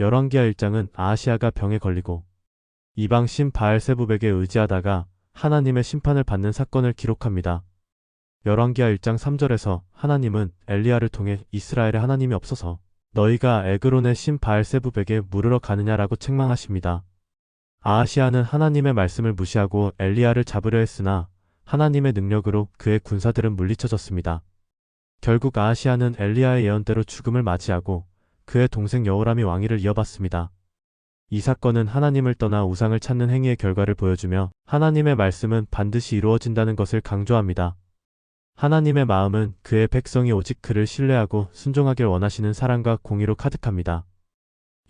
열왕기하 1장은 아하시아가 병에 걸리고 이방 신 바알세부백에 의지하다가 하나님의 심판을 받는 사건을 기록합니다. 열왕기하 1장 3절에서 하나님은 엘리야를 통해 이스라엘의 하나님이 없어서 너희가 에그론의 신 바알세부백에 물으러 가느냐라고 책망하십니다. 아하시아는 하나님의 말씀을 무시하고 엘리야를 잡으려 했으나 하나님의 능력으로 그의 군사들은 물리쳐졌습니다. 결국 아하시아는 엘리야의 예언대로 죽음을 맞이하고 그의 동생 여호람이 왕위를 이어받습니다. 이 사건은 하나님을 떠나 우상을 찾는 행위의 결과를 보여주며 하나님의 말씀은 반드시 이루어진다는 것을 강조합니다. 하나님의 마음은 그의 백성이 오직 그를 신뢰하고 순종하길 원하시는 사랑과 공의로 가득합니다.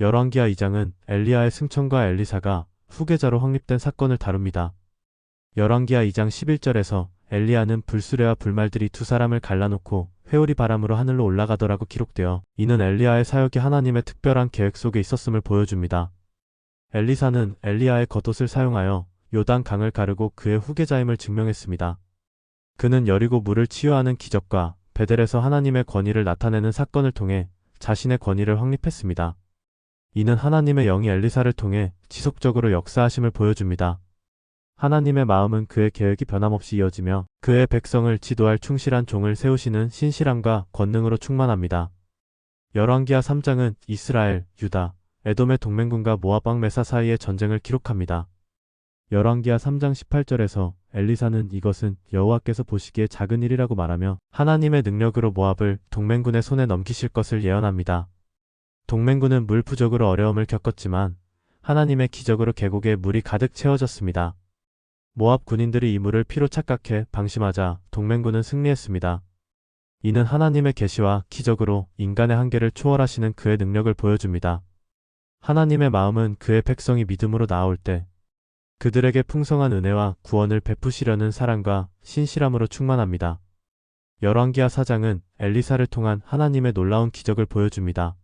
열왕기하 2장은 엘리야의 승천과 엘리사가 후계자로 확립된 사건을 다룹니다. 열왕기하 2장 11절에서 엘리야는 불수레와 불말들이 두 사람을 갈라놓고 회오리 바람으로 하늘로 올라가더라고 기록되어 이는 엘리야의 사역이 하나님의 특별한 계획 속에 있었음을 보여줍니다. 엘리사는 엘리야의 겉옷을 사용하여 요단 강을 가르고 그의 후계자임을 증명했습니다. 그는 여리고 물을 치유하는 기적과 베델에서 하나님의 권위를 나타내는 사건을 통해 자신의 권위를 확립했습니다. 이는 하나님의 영이 엘리사를 통해 지속적으로 역사하심을 보여줍니다. 하나님의 마음은 그의 계획이 변함없이 이어지며 그의 백성을 지도할 충실한 종을 세우시는 신실함과 권능으로 충만합니다. 열왕기하 3장은 이스라엘, 유다, 에돔의 동맹군과 모압 왕 메사 사이의 전쟁을 기록합니다. 열왕기하 3장 18절에서 엘리사는 이것은 여호와께서 보시기에 작은 일이라고 말하며 하나님의 능력으로 모압을 동맹군의 손에 넘기실 것을 예언합니다. 동맹군은 물 부족으로 어려움을 겪었지만 하나님의 기적으로 계곡에 물이 가득 채워졌습니다. 모압 군인들이 이 물을 피로 착각해 방심하자 동맹군은 승리했습니다. 이는 하나님의 계시와 기적으로 인간의 한계를 초월하시는 그의 능력을 보여줍니다. 하나님의 마음은 그의 백성이 믿음으로 나아올 때 그들에게 풍성한 은혜와 구원을 베푸시려는 사랑과 신실함으로 충만합니다. 열왕기하 4장은 엘리사를 통한 하나님의 놀라운 기적을 보여줍니다.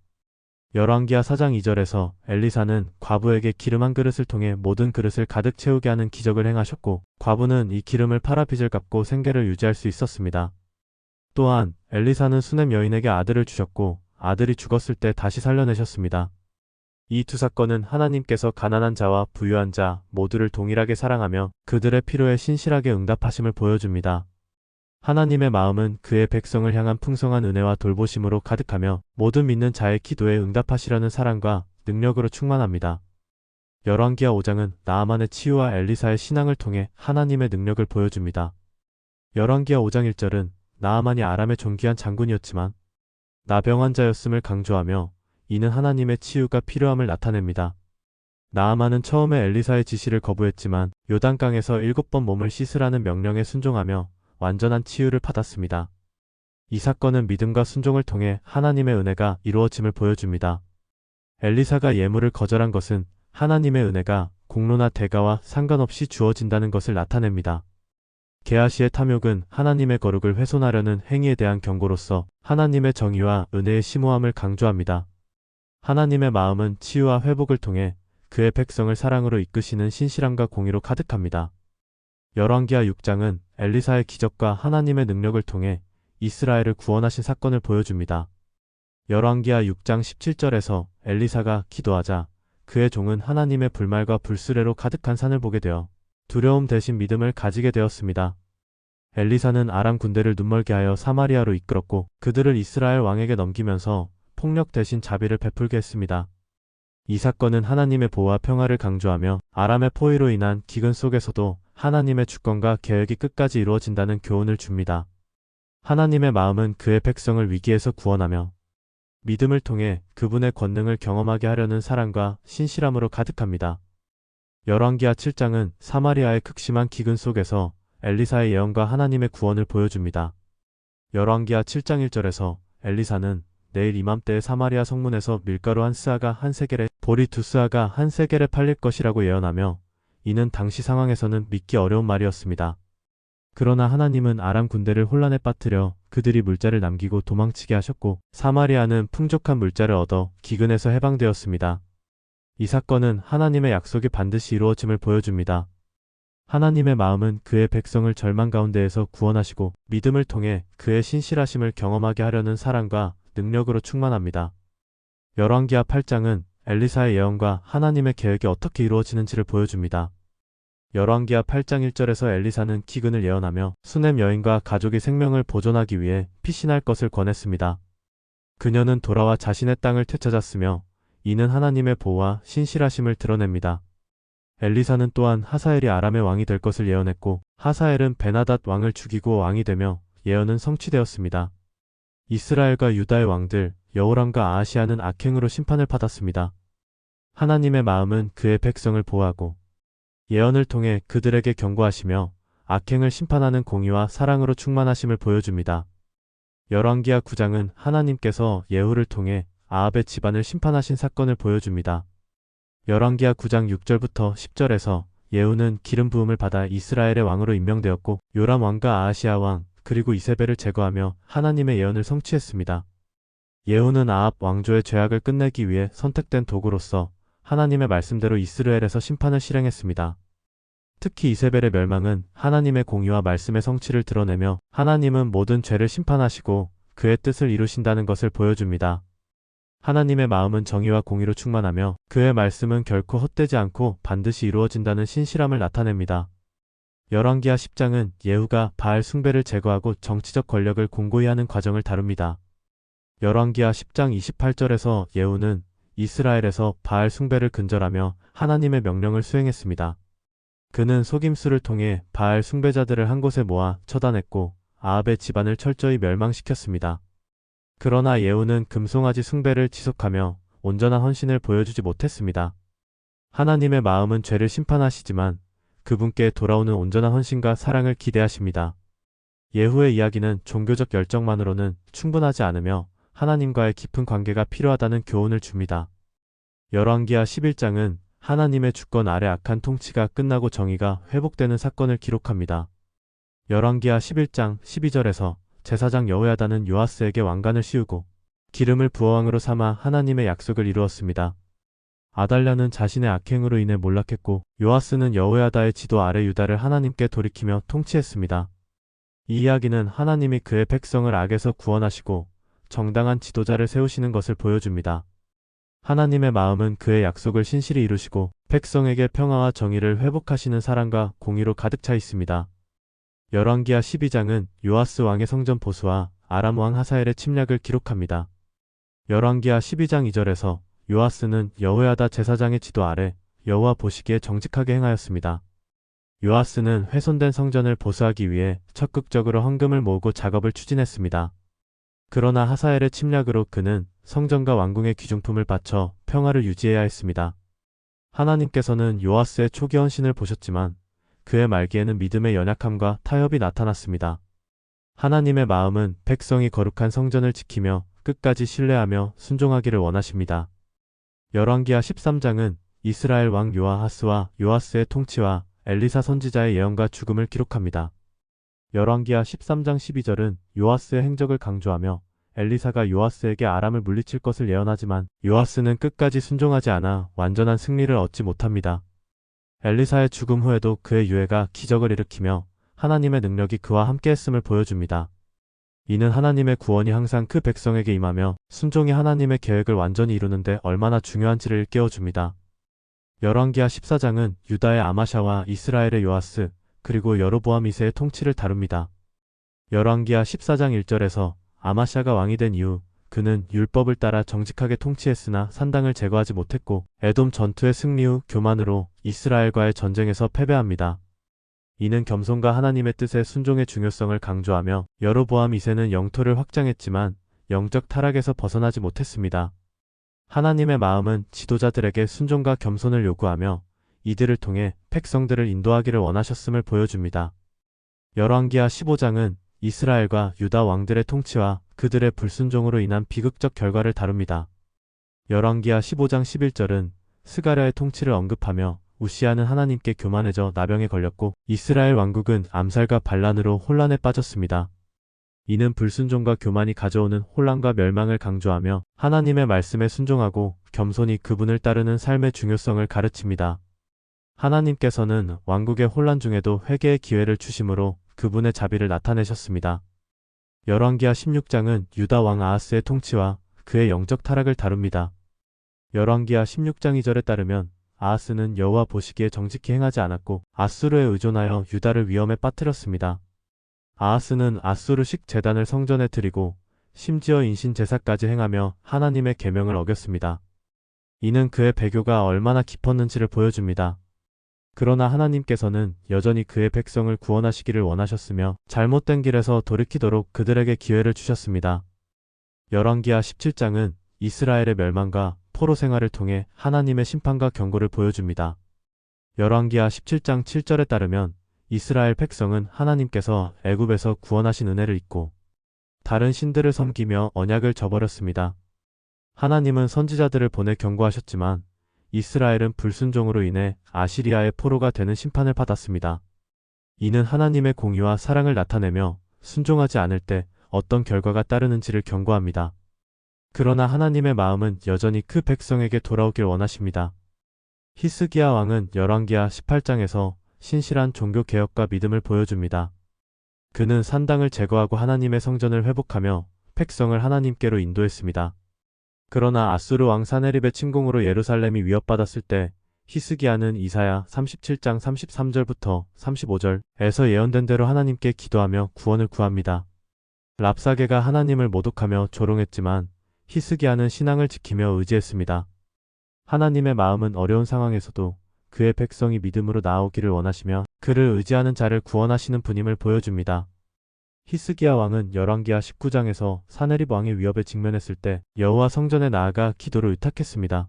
열왕기하 4장 2절에서 엘리사는 과부에게 기름 한 그릇을 통해 모든 그릇을 가득 채우게 하는 기적을 행하셨고 과부는 이 기름을 팔아 빚을 갚고 생계를 유지할 수 있었습니다. 또한 엘리사는 수넴 여인에게 아들을 주셨고 아들이 죽었을 때 다시 살려내셨습니다. 이 두 사건은 하나님께서 가난한 자와 부유한 자 모두를 동일하게 사랑하며 그들의 필요에 신실하게 응답하심을 보여줍니다. 하나님의 마음은 그의 백성을 향한 풍성한 은혜와 돌보심으로 가득하며 모든 믿는 자의 기도에 응답하시려는 사랑과 능력으로 충만합니다. 열왕기하 5장은 나아만의 치유와 엘리사의 신앙을 통해 하나님의 능력을 보여줍니다. 열왕기하 5장 1절은 나아만이 아람의 존귀한 장군이었지만 나병 환 자였음을 강조하며 이는 하나님의 치유가 필요함을 나타냅니다. 나아만은 처음에 엘리사의 지시를 거부했지만 요단강에서 일곱 번 몸을 씻으라는 명령에 순종하며 완전한 치유를 받았습니다. 이 사건은 믿음과 순종을 통해 하나님의 은혜가 이루어짐을 보여줍니다. 엘리사가 예물을 거절한 것은 하나님의 은혜가 공로나 대가와 상관없이 주어진다는 것을 나타냅니다. 게하시의 탐욕은 하나님의 거룩을 훼손하려는 행위에 대한 경고로서 하나님의 정의와 은혜의 심오함을 강조합니다. 하나님의 마음은 치유와 회복을 통해 그의 백성을 사랑으로 이끄시는 신실함과 공의로 가득합니다. 열왕기하 6장은 엘리사의 기적과 하나님의 능력을 통해 이스라엘을 구원하신 사건을 보여줍니다. 열왕기하 6장 17절에서 엘리사가 기도하자 그의 종은 하나님의 불말과 불수레로 가득한 산을 보게 되어 두려움 대신 믿음을 가지게 되었습니다. 엘리사는 아람 군대를 눈멀게 하여 사마리아로 이끌었고 그들을 이스라엘 왕에게 넘기면서 폭력 대신 자비를 베풀게 했습니다. 이 사건은 하나님의 보호와 평화를 강조하며 아람의 포위로 인한 기근 속에서도 하나님의 주권과 계획이 끝까지 이루어진다는 교훈을 줍니다. 하나님의 마음은 그의 백성을 위기에서 구원하며 믿음을 통해 그분의 권능을 경험하게 하려는 사랑과 신실함으로 가득합니다. 열왕기하 7장은 사마리아의 극심한 기근 속에서 엘리사의 예언과 하나님의 구원을 보여줍니다. 열왕기하 7장 1절에서 엘리사는 내일 이맘때에 사마리아 성문에서 밀가루 한 스아가 한 세겔에 보리 두 스아가 한 세겔에 팔릴 것이라고 예언하며 이는 당시 상황에서는 믿기 어려운 말이었습니다. 그러나 하나님은 아람 군대를 혼란에 빠뜨려 그들이 물자를 남기고 도망치게 하셨고 사마리아는 풍족한 물자를 얻어 기근에서 해방되었습니다. 이 사건은 하나님의 약속이 반드시 이루어짐을 보여줍니다. 하나님의 마음은 그의 백성을 절망 가운데에서 구원하시고 믿음을 통해 그의 신실하심을 경험하게 하려는 사랑과 능력으로 충만합니다. 열왕기하 8장은 엘리사의 예언과 하나님의 계획이 어떻게 이루어지는지를 보여줍니다. 열왕기하 8장 1절에서 엘리사는 기근을 예언하며 수넴 여인과 가족의 생명을 보존하기 위해 피신할 것을 권했습니다. 그녀는 돌아와 자신의 땅을 되찾았으며 이는 하나님의 보호와 신실하심을 드러냅니다. 엘리사는 또한 하사엘이 아람의 왕이 될 것을 예언했고 하사엘은 베나닷 왕을 죽이고 왕이 되며 예언은 성취되었습니다. 이스라엘과 유다의 왕들 여호람과 아하시아는 악행으로 심판을 받았습니다. 하나님의 마음은 그의 백성을 보호하고 예언을 통해 그들에게 경고하시며 악행을 심판하는 공의와 사랑으로 충만하심을 보여줍니다. 열왕기하 9장은 하나님께서 예후를 통해 아합의 집안을 심판하신 사건을 보여줍니다. 열왕기하 9장 6절부터 10절에서 예후는 기름 부음을 받아 이스라엘의 왕으로 임명되었고 요람 왕과 아하시아 왕 그리고 이세벨을 제거하며 하나님의 예언을 성취했습니다. 예후는 아합 왕조의 죄악을 끝내기 위해 선택된 도구로서 하나님의 말씀대로 이스라엘에서 심판을 실행했습니다. 특히 이세벨의 멸망은 하나님의 공의와 말씀의 성취를 드러내며 하나님은 모든 죄를 심판하시고 그의 뜻을 이루신다는 것을 보여줍니다. 하나님의 마음은 정의와 공의로 충만하며 그의 말씀은 결코 헛되지 않고 반드시 이루어진다는 신실함을 나타냅니다. 열왕기하 10장은 예후가 바알 숭배를 제거하고 정치적 권력을 공고히 하는 과정을 다룹니다. 열왕기하 10장 28절에서 예후는 이스라엘에서 바알 숭배를 근절하며 하나님의 명령을 수행했습니다. 그는 속임수를 통해 바알 숭배자들을 한 곳에 모아 처단했고 아합의 집안을 철저히 멸망시켰습니다. 그러나 예후는 금송아지 숭배를 지속하며 온전한 헌신을 보여주지 못했습니다. 하나님의 마음은 죄를 심판하시지만 그분께 돌아오는 온전한 헌신과 사랑을 기대하십니다. 예후의 이야기는 종교적 열정만으로는 충분하지 않으며 하나님과의 깊은 관계가 필요하다는 교훈을 줍니다. 열왕기하 11장은 하나님의 주권 아래 악한 통치가 끝나고 정의가 회복되는 사건을 기록합니다. 열왕기하 11장 12절에서 제사장 여호야다는 요아스에게 왕관을 씌우고 기름을 부어왕으로 삼아 하나님의 약속을 이루었습니다. 아달랴는 자신의 악행으로 인해 몰락했고 요아스는 여호야다의 지도 아래 유다를 하나님께 돌이키며 통치했습니다. 이 이야기는 하나님이 그의 백성을 악에서 구원하시고 정당한 지도자를 세우시는 것을 보여줍니다. 하나님의 마음은 그의 약속을 신실히 이루시고 백성에게 평화와 정의를 회복하시는 사랑과 공의로 가득 차 있습니다. 열왕기하 12장은 요아스 왕의 성전 보수와 아람 왕 하사엘의 침략을 기록합니다. 열왕기하 12장 2절에서 요아스는 여호야다 제사장의 지도 아래 여호와 보시기에 정직하게 행하였습니다. 요아스는 훼손된 성전을 보수하기 위해 적극적으로 헌금을 모으고 작업을 추진했습니다. 그러나 하사엘의 침략으로 그는 성전과 왕궁의 귀중품을 바쳐 평화를 유지해야 했습니다. 하나님께서는 요아스의 초기 헌신을 보셨지만 그의 말기에는 믿음의 연약함과 타협이 나타났습니다. 하나님의 마음은 백성이 거룩한 성전을 지키며 끝까지 신뢰하며 순종하기를 원하십니다. 열왕기하 13장은 이스라엘 왕 요아하스와 요아스의 통치와 엘리사 선지자의 예언과 죽음을 기록합니다. 열왕기하 13장 12절은 요아스의 행적을 강조하며 엘리사가 요아스에게 아람을 물리칠 것을 예언하지만 요아스는 끝까지 순종하지 않아 완전한 승리를 얻지 못합니다. 엘리사의 죽음 후에도 그의 유해가 기적을 일으키며 하나님의 능력이 그와 함께했음을 보여줍니다. 이는 하나님의 구원이 항상 그 백성에게 임하며 순종이 하나님의 계획을 완전히 이루는데 얼마나 중요한지를 일깨워줍니다. 열왕기하 14장은 유다의 아마샤와 이스라엘의 요아스 그리고 여로보암 2세의 통치를 다룹니다. 열왕기하 14장 1절에서 아마샤가 왕이 된 이후 그는 율법을 따라 정직하게 통치했으나 산당을 제거하지 못했고 에돔 전투의 승리 후 교만으로 이스라엘과의 전쟁에서 패배합니다. 이는 겸손과 하나님의 뜻에 순종의 중요성을 강조하며 여로보암 2세는 영토를 확장했지만 영적 타락에서 벗어나지 못했습니다. 하나님의 마음은 지도자들에게 순종과 겸손을 요구하며 이들을 통해 백성들을 인도하기를 원하셨음을 보여줍니다. 열왕기하 15장은 이스라엘과 유다 왕들의 통치와 그들의 불순종으로 인한 비극적 결과를 다룹니다. 열왕기하 15장 11절은 스가랴의 통치를 언급하며 우시아는 하나님께 교만해져 나병에 걸렸고 이스라엘 왕국은 암살과 반란으로 혼란에 빠졌습니다. 이는 불순종과 교만이 가져오는 혼란과 멸망을 강조하며 하나님의 말씀에 순종하고 겸손히 그분을 따르는 삶의 중요성을 가르칩니다. 하나님께서는 왕국의 혼란 중에도 회개의 기회를 주심으로 그분의 자비를 나타내셨습니다. 열왕기하 16장은 유다 왕 아하스의 통치와 그의 영적 타락을 다룹니다. 열왕기하 16장 2절에 따르면 아하스는 여호와 보시기에 정직히 행하지 않았고 아수르에 의존하여 유다를 위험에 빠뜨렸습니다. 아하스는 아수르식 재단을 성전에 드리고 심지어 인신 제사까지 행하며 하나님의 계명을 어겼습니다. 이는 그의 배교가 얼마나 깊었는지를 보여줍니다. 그러나 하나님께서는 여전히 그의 백성을 구원하시기를 원하셨으며 잘못된 길에서 돌이키도록 그들에게 기회를 주셨습니다. 열왕기하 17장은 이스라엘의 멸망과 포로 생활을 통해 하나님의 심판과 경고를 보여줍니다. 열왕기하 17장 7절에 따르면 이스라엘 백성은 하나님께서 애굽에서 구원하신 은혜를 잊고 다른 신들을 섬기며 언약을 저버렸습니다. 하나님은 선지자들을 보내 경고하셨지만 이스라엘은 불순종으로 인해 아시리아의 포로가 되는 심판을 받았습니다. 이는 하나님의 공의와 사랑을 나타내며 순종하지 않을 때 어떤 결과가 따르는지를 경고합니다. 그러나 하나님의 마음은 여전히 그 백성에게 돌아오길 원하십니다. 히스기야 왕은 열왕기하 18장에서 신실한 종교 개혁과 믿음을 보여줍니다. 그는 산당을 제거하고 하나님의 성전을 회복하며 백성을 하나님께로 인도했습니다. 그러나 아수르 왕 사네립의 침공으로 예루살렘이 위협받았을 때 히스기야는 이사야 37장 33절부터 35절에서 예언된 대로 하나님께 기도하며 구원을 구합니다. 랍사게가 하나님을 모독하며 조롱했지만 히스기야는 신앙을 지키며 의지했습니다. 하나님의 마음은 어려운 상황에서도 그의 백성이 믿음으로 나오기를 원하시며 그를 의지하는 자를 구원하시는 분임을 보여줍니다. 히스기야 왕은 열왕기하 19장에서 사네립 왕의 위협에 직면했을 때 여호와 성전에 나아가 기도를 의탁했습니다.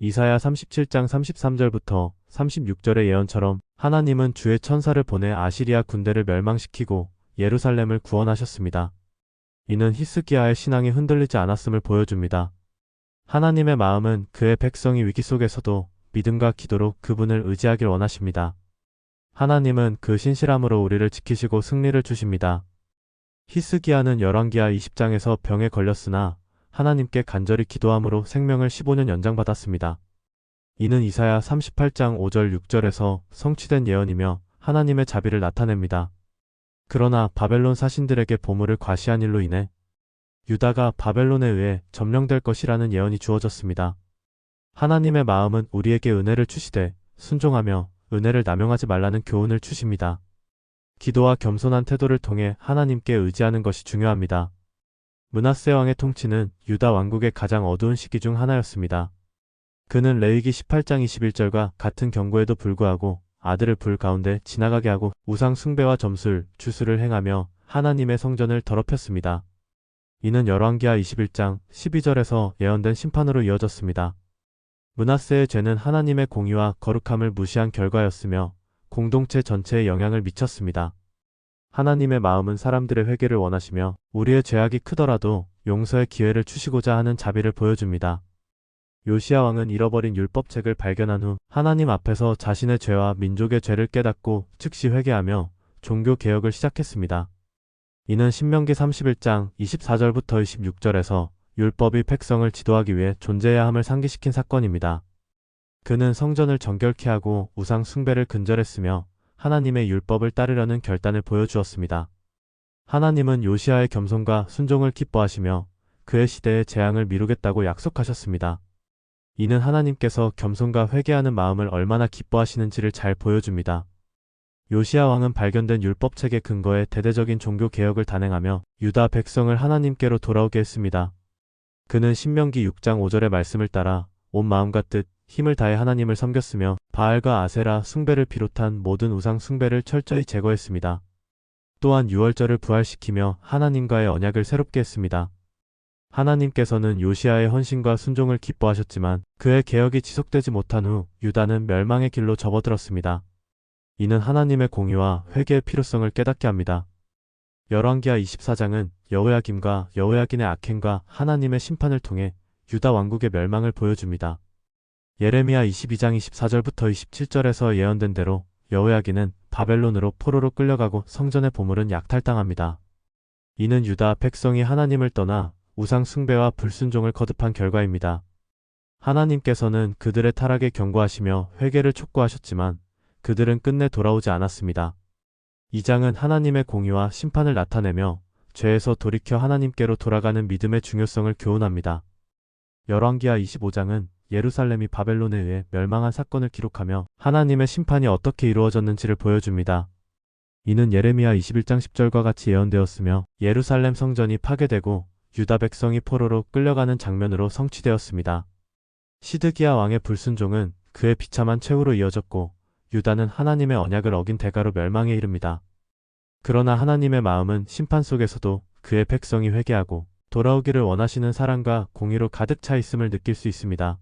이사야 37장 33절부터 36절의 예언처럼 하나님은 주의 천사를 보내 아시리아 군대를 멸망시키고 예루살렘을 구원하셨습니다. 이는 히스기야의 신앙이 흔들리지 않았음을 보여줍니다. 하나님의 마음은 그의 백성이 위기 속에서도 믿음과 기도로 그분을 의지하길 원하십니다. 하나님은 그 신실함으로 우리를 지키시고 승리를 주십니다. 히스기야는 열왕기하 20장에서 병에 걸렸으나 하나님께 간절히 기도함으로 생명을 15년 연장받았습니다. 이는 이사야 38장 5절 6절에서 성취된 예언이며 하나님의 자비를 나타냅니다. 그러나 바벨론 사신들에게 보물을 과시한 일로 인해 유다가 바벨론에 의해 점령될 것이라는 예언이 주어졌습니다. 하나님의 마음은 우리에게 은혜를 주시되 순종하며 은혜를 남용하지 말라는 교훈을 주십니다. 기도와 겸손한 태도를 통해 하나님께 의지하는 것이 중요합니다. 문하세 왕의 통치는 유다 왕국의 가장 어두운 시기 중 하나였습니다. 그는 레위기 18장 21절과 같은 경고에도 불구하고 아들을 불 가운데 지나가게 하고 우상 숭배와 점술, 주술을 행하며 하나님의 성전을 더럽혔습니다. 이는 열왕기하 21장 12절에서 예언된 심판으로 이어졌습니다. 문하세의 죄는 하나님의 공의와 거룩함을 무시한 결과였으며 공동체 전체에 영향을 미쳤습니다. 하나님의 마음은 사람들의 회개를 원하시며 우리의 죄악이 크더라도 용서의 기회를 주시고자 하는 자비를 보여줍니다. 요시야 왕은 잃어버린 율법책을 발견한 후 하나님 앞에서 자신의 죄와 민족의 죄를 깨닫고 즉시 회개하며 종교 개혁을 시작했습니다. 이는 신명기 31장 24절부터 26절에서 율법이 백성을 지도하기 위해 존재해야 함을 상기시킨 사건입니다. 그는 성전을 정결케 하고 우상 숭배를 근절했으며 하나님의 율법을 따르려는 결단을 보여주었습니다. 하나님은 요시아의 겸손과 순종을 기뻐하시며 그의 시대의 재앙을 미루겠다고 약속하셨습니다. 이는 하나님께서 겸손과 회개하는 마음을 얼마나 기뻐하시는지를 잘 보여줍니다. 요시아 왕은 발견된 율법책의 근거에 대대적인 종교 개혁을 단행하며 유다 백성을 하나님께로 돌아오게 했습니다. 그는 신명기 6장 5절의 말씀을 따라 온 마음과 뜻, 힘을 다해 하나님을 섬겼으며 바알과 아세라 숭배를 비롯한 모든 우상 숭배를 철저히 제거했습니다. 또한 유월절을 부활시키며 하나님과의 언약을 새롭게 했습니다. 하나님께서는 요시아의 헌신과 순종을 기뻐하셨지만 그의 개혁이 지속되지 못한 후 유다는 멸망의 길로 접어들었습니다. 이는 하나님의 공의와 회개의 필요성을 깨닫게 합니다. 열왕기하 24장은 여호야김과 여호야긴의 악행과 하나님의 심판을 통해 유다 왕국의 멸망을 보여줍니다. 예레미야 22장 24절부터 27절에서 예언된 대로 여호야긴은 바벨론으로 포로로 끌려가고 성전의 보물은 약탈당합니다. 이는 유다 백성이 하나님을 떠나 우상 숭배와 불순종을 거듭한 결과입니다. 하나님께서는 그들의 타락에 경고하시며 회개를 촉구하셨지만 그들은 끝내 돌아오지 않았습니다. 이 장은 하나님의 공의와 심판을 나타내며 죄에서 돌이켜 하나님께로 돌아가는 믿음의 중요성을 교훈합니다. 열왕기하 25장은 예루살렘이 바벨론에 의해 멸망한 사건을 기록하며 하나님의 심판이 어떻게 이루어졌는지를 보여줍니다. 이는 예레미야 21장 10절과 같이 예언되었으며 예루살렘 성전이 파괴되고 유다 백성이 포로로 끌려가는 장면으로 성취되었습니다. 시드기야 왕의 불순종은 그의 비참한 최후로 이어졌고 유다는 하나님의 언약을 어긴 대가로 멸망에 이릅니다. 그러나 하나님의 마음은 심판 속에서도 그의 백성이 회개하고 돌아오기를 원하시는 사랑과 공의로 가득 차 있음을 느낄 수 있습니다.